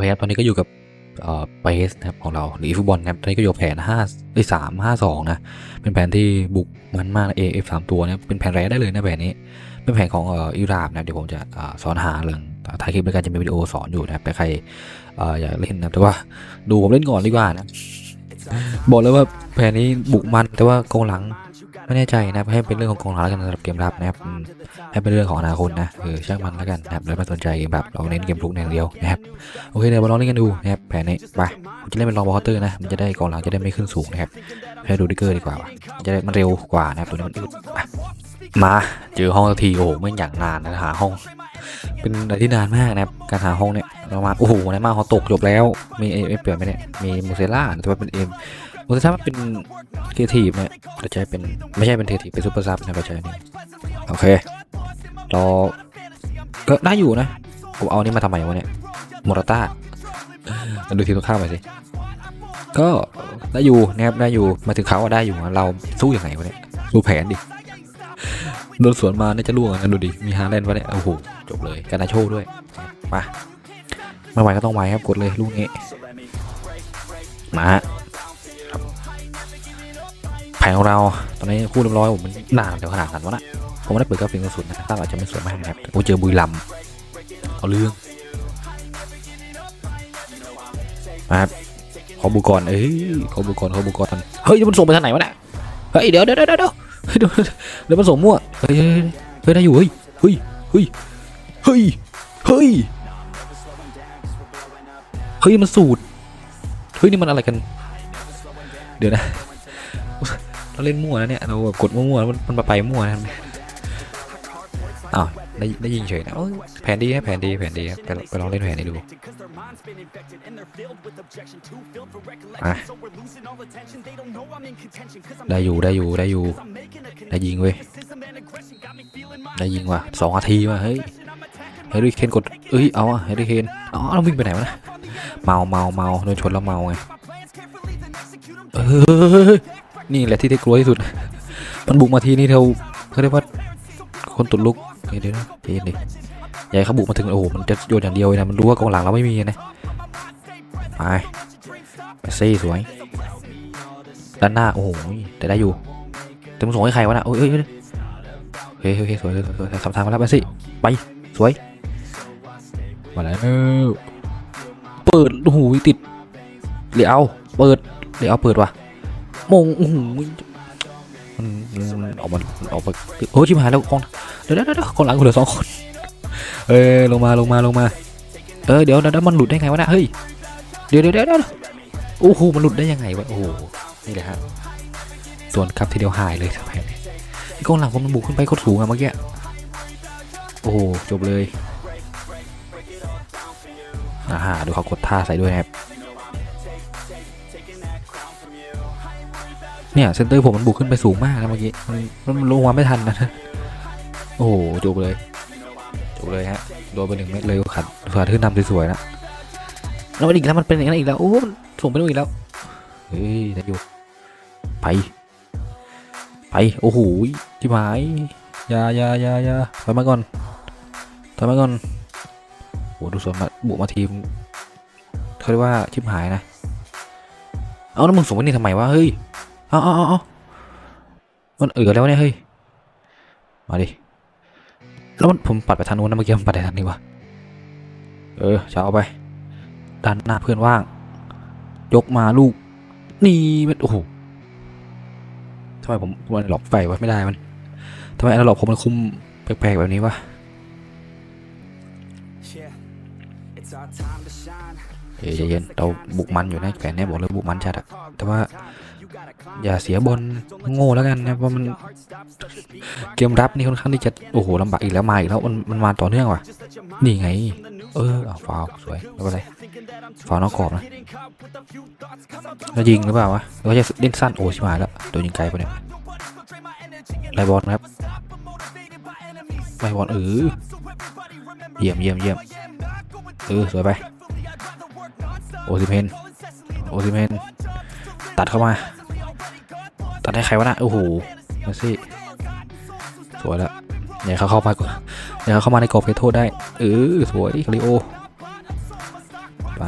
เคครับตอนนี้ก็อยู่กับเอ่อเปสนะครับของเราหรือฟุตบอลนะครับตอนนี้ก็อยู่แผนห้าไอ้สามห้าสองนะเป็นแผนที่บุกมันมากเอฟสามตัวนะเป็นแผนแรกได้เลยนะแผนนี้ เป็นแผนของเอ่ออิหร่านนะเดี๋ยวผมจะอสอนหาเรื่องถ่ายคลิปด้วยกันจะมีวิดีโอสอนอยู่นะครับแต่ใครเอออยากเล่นนะแต่ว่าดูผมเล่นก่อนดีกว่านะบอกเลยว่าแผนนี้บุกมันแต่ว่ากองหลัง ไม่แน่ใจนะครับให้เป็นเรื่องของกองหลังแล้วกันสำหรับเกมรับนะครับให้เป็นเรื่องของอนาคตนะเออช่างมันแล้วกันนะครับแล้วไม่สนใจเกมแบบเราเน้นเกมลุกอย่างเดียวนะครับโอเคเดี๋ยวมาลองเล่นกันดูนะครับแผนนี้ไปผมจะเล่นเป็นลองบอลเตอร์นะมันจะได้กองหลังจะได้ไม่ขึ้นสูงนะครับให้ดูดิเกอร์ดีกว่าจะได้มันเร็วกว่านะครับตัวนี้มันอึดมาเจอห้องทีโอ้โหไม่อย่างนานนะหาห้อง เป็นอะไรที่นานมากนะครับการหาห้องเนี่ยประมาณโอ้โหในมาเขาตกจบแล้วมีเอเอฟเปลี่ยนไหมเนี่ยมีมูเซล่าแต่ว่าเป็นเอ็มมูเซล่ามันเป็นเททีฟเนี่ยเราใช้เป็นไม่ใช่เป็นเททีฟเป็นซูเปอร์ซับนะเราใช้นี่โอเคเราก็ได้อยู่นะผมเอานี่มาทำไมวะเนี่ยโมราต้าดูทีมตรงข้ามไปสิก็ได้อยู่นะครับได้อยู่มาถึงเขาอะได้อยู่เราสู้ยังไงวะเนี่ยดูแผนดิ โดนสวนมาน่าจะล่วงนะดูดิมีฮาแลนด์วะเนี่ยโอ้โหจบเลยการนาโชด้วยมาไม่ไหวก็ต้องไหวครับกดเลยลูกนี้มาฮะครับแผนของเราตอนนี้คู่เรียบร้อยผมมันนานเดี๋ยวขนาดนั้นวะนะผมไม่ได้เปิดกราฟิกกระสุนนะถ้าเราจะไม่สวยมากนะครับแต่กูเจอบุยลำเอาเรื่องมาครับขอบุกก่อนเอ้ยขอบุกก่อนขอบุกก่อนเฮ้ยมันส่งไปทางไหนวะเนี่ยเฮ้ยเดี๋ยวเดี๋ยวเดี๋ยว เดี๋ยวเฮ้ยเดี๋ยวเดี๋ยวมันส่งมั่วเฮ้ยเฮ้ยได้อยู่เฮ้ยเฮ้ยเฮ้ยเฮ้ยเฮ้ยเฮ้ยมันสูตรเฮ้ยนี่มันอะไรกัน เดี๋ยวนะเราเล่นมั่วนะเนี่ยเรากดมั่วๆแล้วมันมันมาไปมั่วนะอ้าว ได้ได้ยิงเฉยนะแผนดีนะแผนดีแผนดีครับไปไปลองเล่นแผนนี้ดูอะได้อยู่ได้อยู่ได้อยู่ได้ยิงเว้ยได้ยิงว่ะสองนาทีว่ะเฮ้ยเฮริเคนกดเอ้ยเอาอะเฮริเคนอ๋อเราวิ่งไปไหนวะนะเมาเมาเมาโดนชนแล้วเมาไงเออนี่แหละที่ได้กลัวที่สุด มันบุกมาทีนี่เราเขาเรียกว่าคนตุดลุก เดี๋ยวนะเย็นดิใหญ่เขาบุกมาถึงโอ้โหมันจะโยนอย่างเดียวเลยนะมันรู้ว่ากองหลังเราไม่มีนะไปไปซี่สวยด้านหน้าโอ้โหแต่ได้อยู่แต่มึงส่งให้ใครวะนะเอ้ยเฮ้ยเฮ้ยเฮ้ยสวยสวยสวยสวยทำทางมาแล้วไปสิไปสวยมาแล้วเปิดโอ้โหติดเหลียวเปิดเหลียวเปิดว่ะมงโอ้โห มันมันออกมาออกมาโอ้ชิบหายแล้วกองเดี๋ยวเดี๋ยวเดี๋ยวกองหลังกูเหลือสองคนเอ้ยลงมาลงมาลงมา เออเดี๋ยวเดี๋ยวมันหลุดได้ไงวะนะเฮ้ยเดี๋ยวเดี๋ยวเดี๋ยวโอ้โหมันหลุดได้ยังไงวะโอ้โหนี่แหละฮะส่วนครับทีเดียวหายเลยทำไมไอ้กองหลังผมมันบุกขึ้นไปโคตรสูงอะเมื่อกี้โอ้โหจบเลยอ่าฮะดูเขากดท่าใส่ด้วยนะครับ เนี่ยเซนเตอร์ผมมันบุกขึ้นไปสูงมากนะเมื่อกี้มันมันลงมาไม่ทันนะโอ้โหจบเลยจบเลยฮะโดนไปหนึ่งเม็ดเลยขัดขัดขึ้นนำสวยๆนะแล้วมันอีกแล้วมันเป็นอย่างนั้นอีกแล้วโอ้มันส่งไปนู่นอีกแล้วเฮ้ยได้อยู่ไปไปโอ้โหจิบหายยายายายาถอยมาก่อนถอยมาก่อนโอ้ดูสวนมาบุกมาทีมเขาเรียกว่าชิบหายนะ เอาแล้วมึงส่งไปนี่ทำไมวะเฮ้ย เอาเอาเอาเอามันเออแล้วเนี่ยเฮ้ย มาดิ แล้วมันผมปัดไปทางนู้นนะเมื่อกี้ผมปัดไปทางนี้วะ เออจะเอาไปด้านหน้าเพื่อนว่าง ยกมาลูก นี่มันโอ้โหทำไมผมมันหลอกไฟวะไม่ได้มันทำไมอันหลอกผมมันคุมแปลกๆแบบนี้วะเอ้ยใจเย็นเราบุกมันอยู่นะแผนเนี้ยบอกเลยบุกมันจัดอะแต่ว่า อย่าเสียบอลโง่แล้วกันนะเพราะมันเกมรับนี่ค่อนข้างที่จะโอ้โหลำบากอีกแล้วมาอีกแล้วมันมันมาต่อเนื่องว่ะนี่ไง เออเอาฟาวสวยไม่เป็นไรฟาวนอกกรอบนะแล้วยิงหรือเปล่าวะหรือว่าจะเล่นสั้นโอ้ชิบหายแล้วโดนยิงไกลปะเนี่ยไล่บอลนะครับไล่บอลเออเยี่ยมเยี่ยมเยี่ยมเออสวยไป โอซิเพนโอซิเพนตัดเข้ามา ตัดให้ใครวะนะโอ้โหมาสิสวยล้วอย่าเขาเข้ามาก่อนอย่าเขาเข้ามาในกรอบเขตโทษได้เออสวยคาริโอไป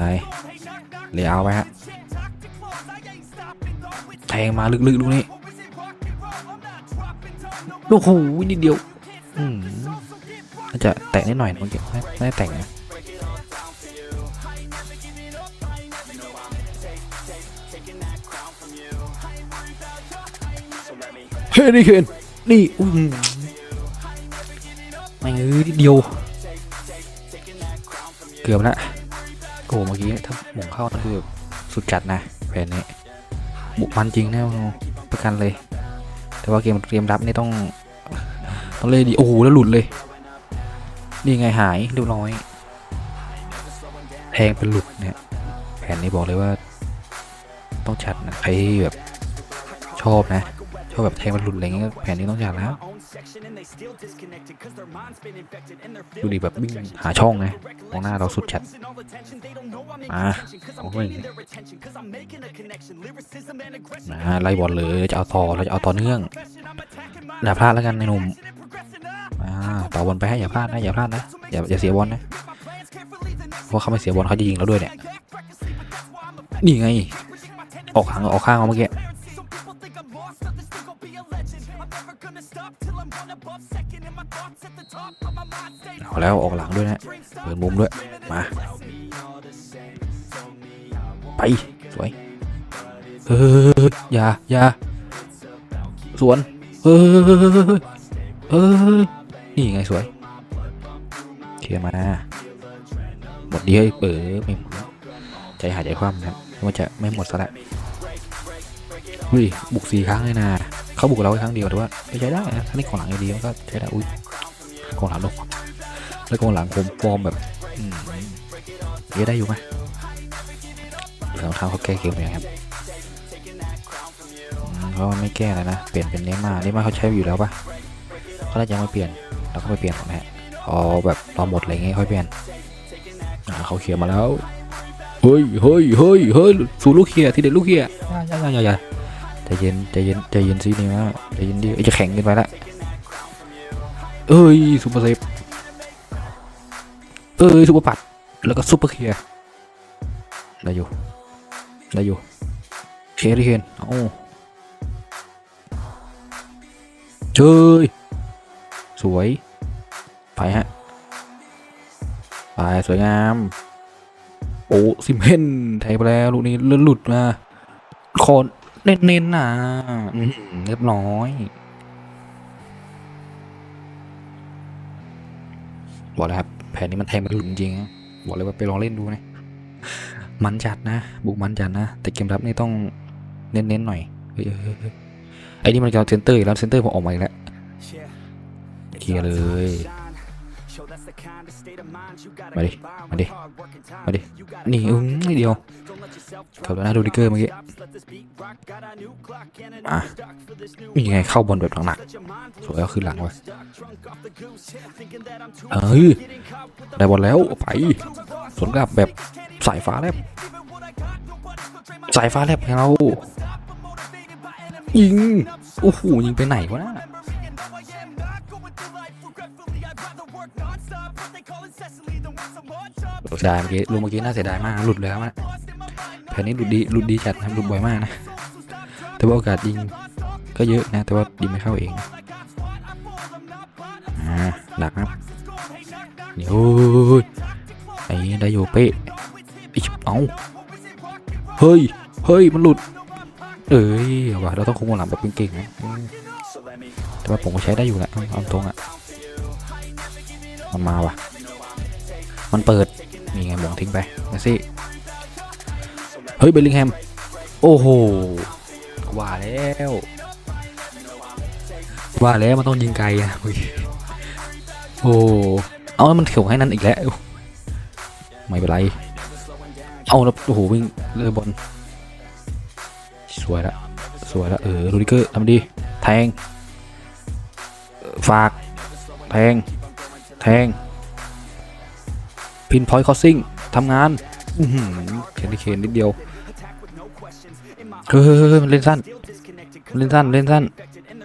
เลี้ยวไปฮะแทงมาลึกๆลูกนี้โอ้โหนิดเดียวอืมน่าจะแตะนิดหน่อยนะเมื่อกี้ไม่ไม่ได้แตะนะ เฮ้ยนี่เคนนี่อุ้ยไม่งเอ้ยเดียว เกือบละโอ้เมื่อกี้ถ้าหม่งเข้ามันคือสุดจัดนะแผนนี้บุกมันจริงแน่ประกันเลย แต่ว่าเกมเตรียมรับนี่ต้องต้องเลยดีโอ้โหแล้วหลุดเลย นี่ไงหายเรียบร้อยแทงเป็นหลุดเนี่ยแผนนี้บอกเลยว่า ต้องจัดนะใครที่แบบชอบนะ ชอบแบบแทงเป็นหลุดอะไรเงี้ยแผนนี้ต้องจัดแล้วดูดิแบบวิ่งหาช่องไงมองหน้าเราสุดจัดมาโอ้ยมาไล่บอลเลยจะเอาต่อเราจะเอาต่อเนื่องอย่าพลาดแล้วกันในหนุ่มอ่าต่อบอลไปให้อย่าพลาดนะอย่าพลาดนะอย่าอย่าเสียบอลนะเพราะเขาไม่เสียบอลเขาจะยิงเราด้วยเนี่ยนี่ไง ออกข้างออกข้างเอาเมื่อกี้เอาแล้วออกหลังด้วยนะเปิดมุมด้วย มา ไป สวยเฮ้ยอย่าอย่าสวนเฮ้ยเฮ้ยนี่ไงสวยเคลียร์มาหมดดีเฮ้ยเปิดไม่หมดใจหายใจคว่ำนะครับ ว่าจะไม่หมดซะแล้วเฮ้ยบุกสี่ครั้งเลยนะเขาบุกเราแค่ครั้งเดียวแต่ว่าใช้ได้นะถ้านี่ของหลังดีมันก็ใช้ได้อุ้ยกองหลังลงแล้วกองหลังผมฟอร์มแบบอืมเยอะได้อยู่ไหมสองเท้าเขาแก้เกมยังครับอืมเขาไม่แก้แล้วนะ เปลี่ยนเป็นเนม่าเนม่าเขาใช้อยู่แล้วปะเขาน่าจะยังไม่เปลี่ยนเราก็ไม่เปลี่ยนนะฮะเอแบบเราหมดอะไรเงี้ยค่อยเปลี่ยนเขาเขียนมาแล้ว เฮ้ยเฮ้ยเฮ้ยเฮ้ยสู่ลูกเขียที่เด็ดลูกเขียอย่าอย่าอย่าอย่าใจเย็นใจเย็นใจเย็นสินี่ว่าใจเย็นดิเอ้ยจะแข็งเกินไปละเอ้ยซูเปอร์เซฟเอ้ยซูเปอร์ปัดแล้วก็ซูเปอร์เคลียร์ได้อยู่ได้อยู่เคลียร์ที่เคนเอ้าเจยสวย ไปฮะ ไป สวยงาม โอ้ซิมเฮนไทยไปแล้วลูกนี้เลื่อนหลุดมาคอนเน้นๆนะเรียบร้อยบอกเลยครับแผนนี้มันแทงมันหลุดจริงๆบอกเลยว่าไปลองเล่นดูนะมันจัดนะ บุกมันจัดนะ แต่เกมรับนี่ต้องเน้นๆหน่อยเฮ้ยไอ้นี่มันจะเอาเซนเตอร์อีกแล้วเซนเตอร์ผมออกมาอีกแล้วเคลียร์เลย มาดิ มาดิ มาดิ นี่อึ้งนิดเดียวขับแล้วนะดูดิเกอร์เมื่อกี้ อะนี่ไงเข้าบอลแบบหนักๆสวยก็คือหลังไว้เอ้ย ได้บอลแล้วไป สวนกลับแบบสายฟ้าแลบสายฟ้าแลบของเรายิง โอ้โหยิงไปไหนวะน่ะ เสียดายเมื่อกี้ลูกเมื่อกี้น่าเสียดายมากหลุดแล้วนะแผนนี้หลุดดีหลุดดีจัดนะหลุดบ่อยมากนะแต่ว่าโอกาสยิงก็เยอะนะ แต่ว่ายิงไม่เข้าเองอ่าหนักครับเดี๋ยวไอ้ได้อยู่เป๊ะไอ้ชิบเอาเฮ้ยเฮ้ยมันหลุด เอ้ยว่ะเราต้องคุมหลังแบบเก่งๆนะแต่ว่าผมก็ใช้ได้อยู่แหละเอาตรงอะมันมาว่ะ มันเปิด นี่ไงหมงทิ้งไปเมสซี่ เฮ้ยเบลลิงแฮม โอ้โห ว่าแล้ว ว่าแล้วมันต้องยิงไกลอะโอ้เอ้มันเขียวให้นั่นอีกแล้ว ไม่เป็นไร เอาแล้วโอ้โหวิ่งเลือบอลสวยละสวยละเออรูดิเกอร์ทำดี แทง ฝาก แทง แทง พินพอยต์คอสซิ่งทำงานอือหือเคนที่เคนนิดเดียวเฮ้ยมันเล่นสั้นมันเล่นสั้น เล่นสั้น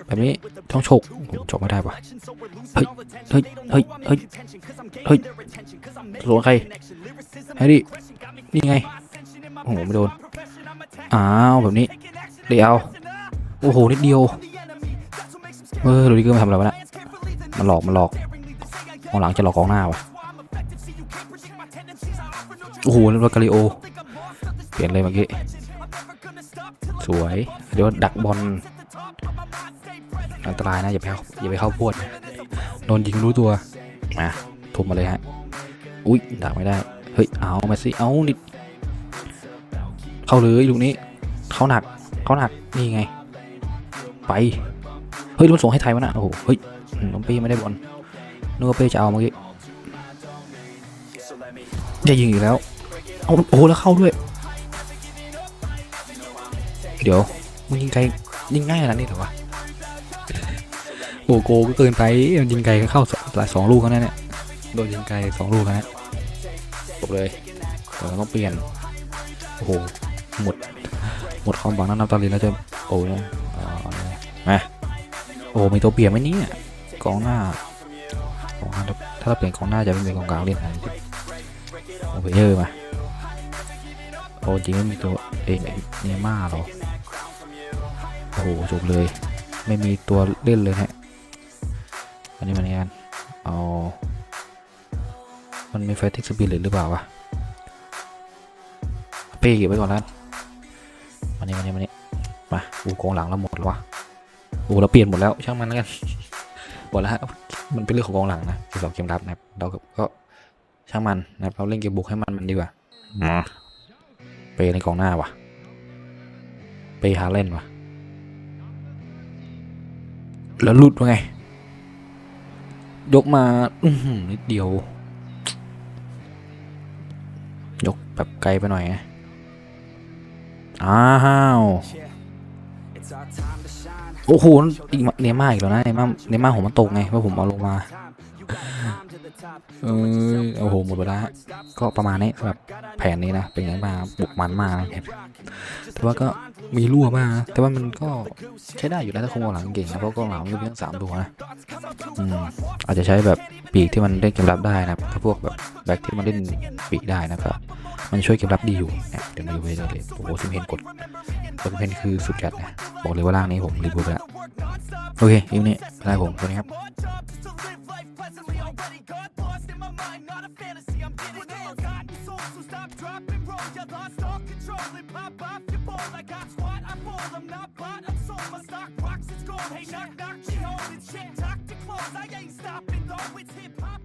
แบบนี้ต้องฉกผมฉกไม่ได้ปะเฮ้ย เฮ้ย เฮ้ย เฮ้ย เฮ้ยสวนใครแฮร์รี่ นี่ไง โอ้โห ไม่โดน อ้าว แบบนี้ เดียว โอ้โห นิดเดียว เออโรดิเกอร์มาทำอะไรวะเนะมันหลอก มันหลอกกองหลังจะหลอกกองหน้าวะ โอ้โหแล้วกาลิโอ เปลี่ยนเลยเมื่อกี้สวยเดี๋ยวดักบอลอันตรายนะอย่าไปเข้าอย่าไปเข้าพวดโดนยิงรู้ตัวมาทุบมาเลยฮะอุ้ยดักไม่ได้เฮ้ยเอามาสิเอานิดเข้าเลยลูกนี้เข้าหนักเข้าหนักนี่ไง ไปเฮ้ยมันส่งให้ไทยวะนะโอ้โหเฮ้ยน้องเป้ไม่ได้บอลนึกว่าเป้จะเอาเมื่อกี้จะยิงอีกแล้ว เอาโอ้โหแล้วเข้าด้วย เดี๋ยวมึงยิงไกลยิงง่ายขนาดนี้เหรอวะโอ้โกก็เกินไปมันยิงไกลก็เข้าหลายสองลูกแล้วนะเนี่ยโดนยิงไกลสองลูกแล้วนะจบเลยเดี๋ยวเราต้องเปลี่ยนโอ้โหหมดหมดความหวังนั้นนับตอนนี้แล้วจะโอ้ยอ่ามาโอ้มีตัวเปลี่ยนไหมเนี่ยกองหน้ากองหน้าถ้าเราเปลี่ยนกองหน้าจะไม่มีกองกลางเล่นอะไรโอ้เพเยอร์มา โอ้จริงไม่มีตัวเอเนม่าหรอ โอ้โหจบเลย ไม่มีตัวเล่นเลยฮะอันนี้มันงานเอามันมีไฟทิกสปิริตหรือเปล่าวะเป้เก็บไว้ก่อนแล้วกันนี่มานี่มานี่มาอูกองหลังเราหมดแล้ววะอูเราเปลี่ยนหมดแล้วช่างมันแล้วกันหมดแล้วฮะมันเป็นเรื่องของกองหลังนะที่สองเกมรับนะครับเราก็ช่างมันนะครับเราเล่นเกมบุกให้มันมันดีกว่ามา เปในกองหน้าวะเปหาเล่นวะแล้วหลุดวะไง ยกมาอื้อหือนิดเดียว ยกแบบไกลไปหน่อยนะอ้าวโอ้โหอีกเนม่าอีกแล้วนะเนม่าเนม่าผมมันตกไงว่าผมเอาลงมา เออโอ้โหหมดเวลาฮะก็ประมาณนี้สำหรับแผนนี้นะเป็นไงบ้าบุกมันมากนะแผนแต่ว่าก็มีรั่วมากแต่ว่ามันก็ใช้ได้อยู่แล้วถ้าคงกองหลังเก่งนะเพราะกองหลังมีเพียงสามตัวนะอืมอาจจะใช้แบบปีกที่มันเล่นเกมรับได้นะครับถ้าพวกแบบแบ็คที่มันเล่นปีกได้นะครับมันช่วยเกมรับดีอยู่นะเดี๋ยวมาดูไปเลยโอ้โหซิมเพนกดซิมเพนคือสุดจัดนะบอกเลยว่าร่างนี้ผมรีวิวไปแล้วโอเคอีกนี้ได้ผมตัวนี้ครับ in my mind, not a fantasy, I'm getting With it. forgotten soul, so stop, dropping rolls. roll. You lost all control and pop off your ball. I got squat, I fall. I'm not bought, I'm sold. My stock rocks, it's gold. Hey, knock, knock, she holding shit. Talk to close, I ain't stopping though. It's hip hop.